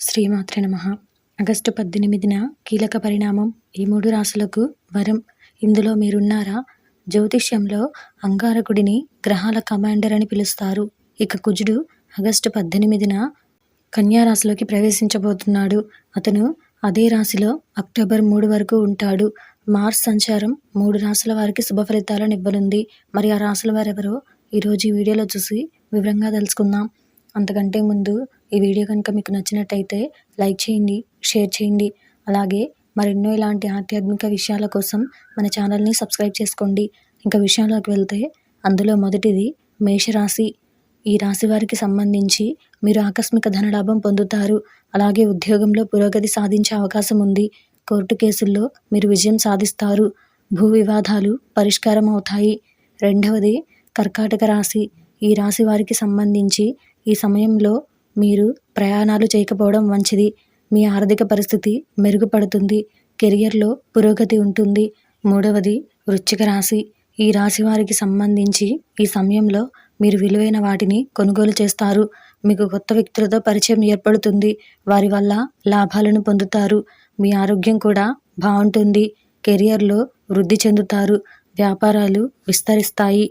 శ్రీమాత్రే నమ. ఆగస్టు పద్దెనిమిదిన కీలక పరిణామం ఈ మూడు రాశులకు వరం. ఇందులో మీరున్నారా? జ్యోతిష్యంలో అంగారకుడిని గ్రహాల కమాండర్ అని పిలుస్తారు. ఇక కుజుడు ఆగస్టు పద్దెనిమిదిన కన్యా రాశిలోకి ప్రవేశించబోతున్నాడు. అతను అదే రాశిలో అక్టోబర్ మూడు వరకు ఉంటాడు. మార్స్ సంచారం మూడు రాశుల వారికి శుభ ఫలితాలను ఇవ్వనుంది. మరి ఆ రాశుల వారెవరో? ఈరోజు ఈ వీడియోలో చూసి వివరంగా తెలుసుకుందాం. అంతకంటే ముందు ఈ వీడియో కనుక మీకు నచ్చినట్టయితే లైక్ చేయండి షేర్ చేయండి. అలాగే మరెన్నో ఇలాంటి ఆధ్యాత్మిక విషయాల కోసం మన ఛానల్ని సబ్స్క్రైబ్ చేసుకోండి. ఇంకా విషయంలోకి వెళ్తే అందులో మొదటిది మేషరాశి. ఈ రాశి వారికి సంబంధించి మీరు ఆకస్మిక ధనలాభం పొందుతారు. అలాగే ఉద్యోగంలో పురోగతి సాధించే అవకాశం ఉంది. కోర్టు కేసుల్లో మీరు విజయం సాధిస్తారు. భూ వివాదాలు పరిష్కారం అవుతాయి. రెండవది కర్కాటక రాశి. ఈ రాశి వారికి సంబంధించి ఈ సమయంలో మీరు ప్రయాణాలు చేయకపోవడం మంచిది. మీ ఆర్థిక పరిస్థితి మెరుగుపడుతుంది. కెరియర్లో పురోగతి ఉంటుంది. మూడవది వృశ్చిక రాశి. ఈ రాశి వారికి సంబంధించి ఈ సమయంలో మీరు విలువైన వాటిని కొనుగోలు చేస్తారు. మీకు కొత్త వ్యక్తులతో పరిచయం ఏర్పడుతుంది. వారి వల్ల లాభాలను పొందుతారు. మీ ఆరోగ్యం కూడా బాగుంటుంది. కెరియర్లో వృద్ధి చెందుతారు. వ్యాపారాలు విస్తరిస్తాయి.